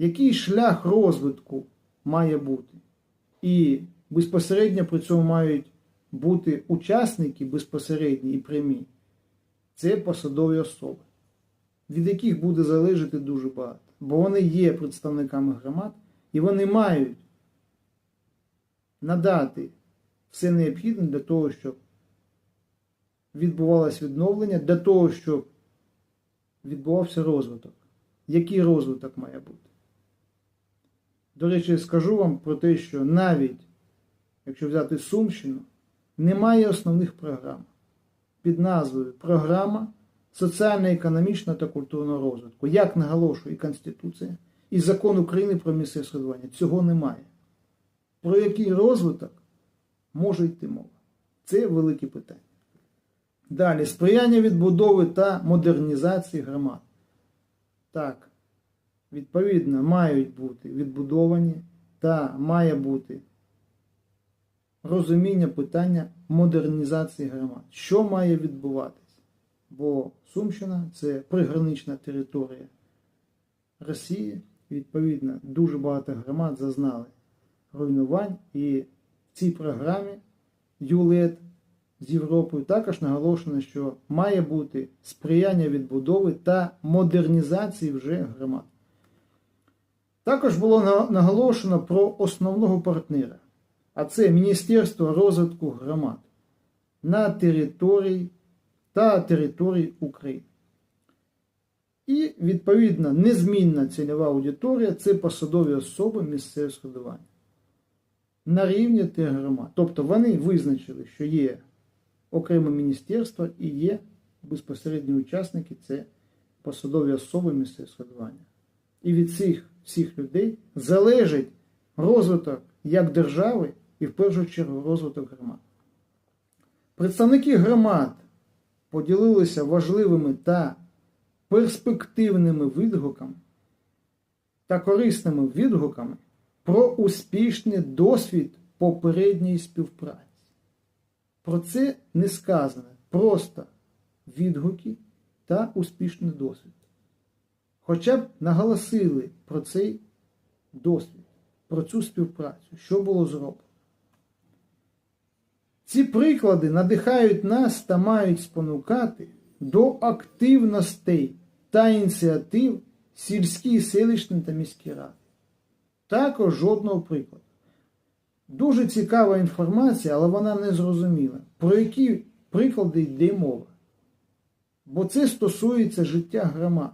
який шлях розвитку має бути. І безпосередньо при цьому мають бути учасники безпосередні і прямі. Це посадові особи, від яких буде залежати дуже багато. Бо вони є представниками громад і вони мають надати все необхідне для того, щоб відбувалось відновлення, для того, щоб відбувався розвиток. Який розвиток має бути? До речі, скажу вам про те, що навіть якщо взяти Сумщину, немає основних програм під назвою Програма соціально-економічного та культурного розвитку. Як наголошує Конституція, і закон України про місцеве самоврядування. Цього немає. Про який розвиток може йти мова? Це велике питання. Далі, сприяння відбудови та модернізації громад. Так, відповідно, мають бути відбудовані та має бути розуміння питання модернізації громад. Що має відбуватись? Бо Сумщина це пригранична територія Росії. Відповідно, дуже багато громад зазнали руйнувань, і в цій програмі ЮЛЕД з Європою також наголошено, що має бути сприяння відбудови та модернізації вже громад. Також було наголошено про основного партнера, а це Міністерство розвитку громад на території та території України. І, відповідно, незмінна цільова аудиторія це посадові особи місцевого складування на рівні тих громад. Тобто вони визначили, що є окреме міністерство і є безпосередні учасники це посадові особи місцевого складування. І від цих всіх людей залежить розвиток як держави і в першу чергу розвиток громад. Представники громад поділилися важливими та перспективними відгуками та корисними відгуками про успішний досвід попередньої співпраці. Про це не сказано, просто відгуки та успішний досвід. Хоча б наголосили про цей досвід, про цю співпрацю, що було зроблено. Ці приклади надихають нас та мають спонукати до активностей та ініціатив сільській, селищні та міські ради. Також жодного прикладу. Дуже цікава інформація, але вона не зрозуміла, про які приклади йде мова. Бо це стосується життя громад.